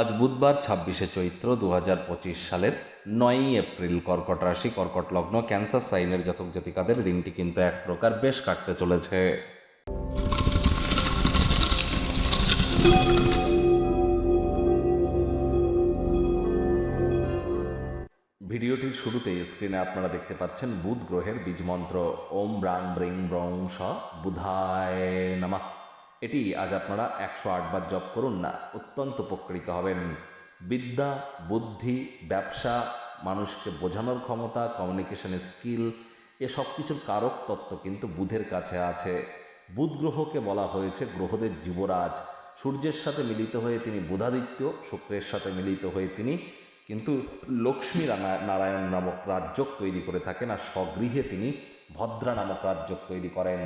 আজ বুধবার ছাব্বিশে চৈত্র দু হাজার পঁচিশ সালের নয়ই এপ্রিল কর্কট রাশি, কর্কট লগ্ন, ক্যান্সার সাইনের জাতক জাতিকাদের দিনটি কিন্তু এক প্রকার বেশ কাটতে চলেছে। ভিডিওটির শুরুতে স্ক্রিনে আপনারা দেখতে পাচ্ছেন বুধ গ্রহের বীজমন্ত্র ওম ব্রাং ব্রিং ব্রং স বুধায় নামা। এটি আজ আপনারা একশো আটবার জপ করুন না, অত্যন্ত উপকৃত হবেন। বিদ্যা, বুদ্ধি, ব্যবসা, মানুষকে বোঝানোর ক্ষমতা কমিউনিকেশনের স্কিল এ সব কিছুর কারক তত্ত্ব কিন্তু বুধের কাছে আছে। বুধ গ্রহকে বলা হয়েছে গ্রহদের যুবরাজ। সূর্যের সাথে মিলিত হয়ে তিনি বুধাদিত্য, শুক্রের সাথে মিলিত হয়ে তিনি কিন্তু লক্ষ্মী নারায়ণ নামক রাজ্য তৈরি করে থাকেন আর স্বগৃহে তিনি ভদ্রা নামক রাজ্য তৈরি করেন।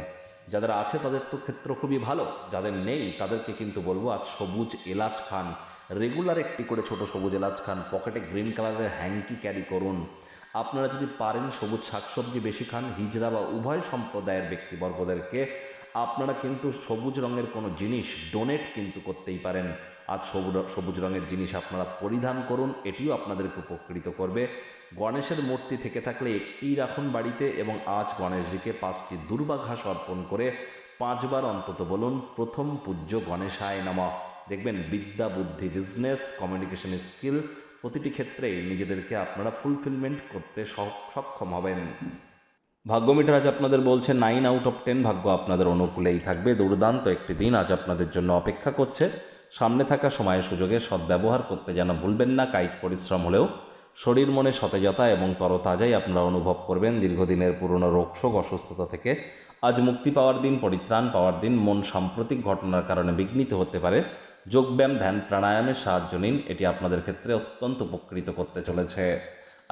যাদের আছে তাদের তো ক্ষেত্র খুবই ভালো, যাদের নেই তাদেরকে কিন্তু বলব আজ সবুজ এলাচ খান রেগুলার একটি করে ছোট সবুজ এলাচ খান পকেটে গ্রিন কালারের হ্যাঙ্কি ক্যারি করুন। আপনারা যদি পারেন সবুজ শাকসবজি বেশি খান, হিজড়া বা উভয় সম্প্রদায়ের ব্যক্তিবর্গদেরকে আপনারা কিন্তু সবুজ রঙের কোনো জিনিস ডোনেট কিন্তু করতেই পারেন। আজ সবুজ সবুজ রঙের জিনিস আপনারা পরিধান করুন, এটিও আপনাদেরকে উপকৃত করবে। গণেশের মূর্তি থেকে থাকলে একটিই রাখুন বাড়িতে এবং আজ গণেশজিকে পাঁচটি দুর্বা ঘাস অর্পণ করে পাঁচবার অন্তত বলুন, প্রথম পূজ্য গণেশায় নামা। দেখবেন বিদ্যা, বুদ্ধি বিজনেস কমিউনিকেশন স্কিল প্রতিটি ক্ষেত্রেই নিজেদেরকে আপনারা ফুলফিলমেন্ট করতে সক্ষম হবেন। ভাগ্য মিটার আজ আপনাদের বলছে নাইন আউট অফ টেন ভাগ্য আপনাদের অনুকূলেই থাকবে। দুর্দান্ত একটি দিন আজ আপনাদের জন্য অপেক্ষা করছে। সামনে থাকা সময় সুযোগে সদ্ব্যবহার করতে যেন ভুলবেন না, কায়িক পরিশ্রম হলেও। শরীর, মনে সতেজতা এবং তরতাজাই আপনারা অনুভব করবেন দীর্ঘদিনের পুরনো রোগশোক, অসুস্থতা থেকে। আজ মুক্তি পাওয়ার দিন, পরিত্রাণ পাওয়ার দিন, মন সাম্প্রতিক ঘটনার কারণে বিঘ্নিত হতে পারে। যোগব্যায়াম, ধ্যান, প্রাণায়ামের সাহায্য নিন, এটি আপনাদের ক্ষেত্রে অত্যন্ত উপকৃত করতে চলেছে।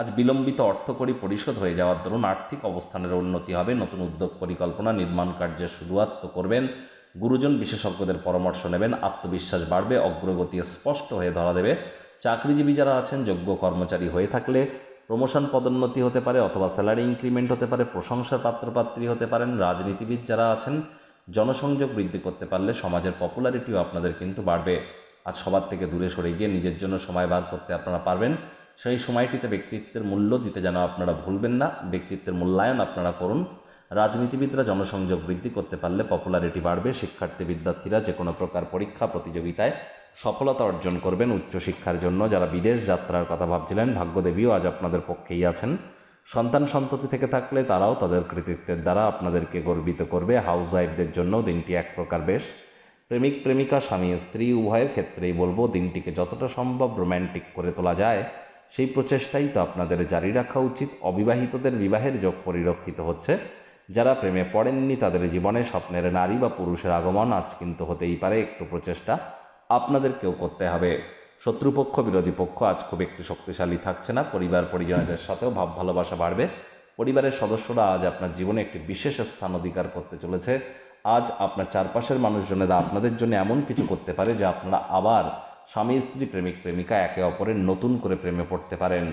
আজ বিলম্বিত অর্থকরী পরিশোধ হয়ে যাওয়ার দরুন আর্থিক অবস্থানের উন্নতি হবে। নতুন উদ্যোগ পরিকল্পনা, নির্মাণ কার্যের শুরুয়াত করবেন। গুরুজন বিশেষজ্ঞদের পরামর্শ নেবেন। আত্মবিশ্বাস বাড়বে, অগ্রগতি স্পষ্ট হয়ে ধরা দেবে। চাকরিজীবী যারা আছেন, যোগ্য কর্মচারী হয়ে থাকলে প্রমোশন পদোন্নতি হতে পারে অথবা স্যালারি ইনক্রিমেন্ট হতে পারে, প্রশংসার পাত্রপাত্রী হতে পারেন। রাজনীতিবিদ যারা আছেন, জনসংযোগ বৃদ্ধি করতে পারলে সমাজের পপুলারিটিও আপনাদের কিন্তু বাড়বে। আর সবার থেকে দূরে সরে গিয়ে নিজের জন্য সময় বার করতে আপনারা পারবেন। সেই সময়টিতে ব্যক্তিত্বের মূল্য দিতে যেন আপনারা ভুলবেন না, ব্যক্তিত্বের মূল্যায়ন আপনারা করুন। রাজনীতিবিদরা জনসংযোগ বৃদ্ধি করতে পারলে পপুলারিটি বাড়বে, শিক্ষার্থী, বিদ্যার্থীরা যে কোনো প্রকার পরীক্ষা, প্রতিযোগিতায় সফলতা অর্জন করবেন উচ্চশিক্ষার জন্য। যারা বিদেশ যাত্রার কথা ভাবছিলেন, ভাগ্যদেবীও আজ আপনাদের পক্ষেই আছেন। সন্তান সন্ততি থেকে থাকলে তারাও তাদের কৃতিত্বের দ্বারা আপনাদেরকে গর্বিত করবে। হাউস ওয়াইফদের জন্য দিনটি এক প্রকার বেশ। প্রেমিক, প্রেমিকা, স্বামী, স্ত্রী, উভয়ের ক্ষেত্রেই বলব, দিনটিকে যতটা সম্ভব রোম্যান্টিক করে তোলা যায়। সেই প্রচেষ্টাই তো আপনাদের জারি রাখা উচিত। অবিবাহিতদের বিবাহের যোগ পরিলক্ষিত হচ্ছে। যারা প্রেমে পড়েননি, তাদের জীবনে স্বপ্নের নারী বা পুরুষের আগমন আজ কিন্তু হতেই পারে একটু প্রচেষ্টা। আপনাদেরকেও করতে হবে। শত্রুপক্ষ, বিরোধী পক্ষ আজ খুব একটু শক্তিশালী থাকছে না। পরিবার, পরিজনদের সাথেও ভাব ভালোবাসা বাড়বে। পরিবারের সদস্যরা আজ আপনার জীবনে একটি বিশেষ স্থান অধিকার করতে চলেছে। আজ আপনার চারপাশের মানুষজনেরা আপনাদের জন্য এমন কিছু করতে পারে যে আপনারা আবার স্বামী স্ত্রী প্রেমিক প্রেমিকা একে অপরের নতুন করে প্রেমে পড়তে পারেন।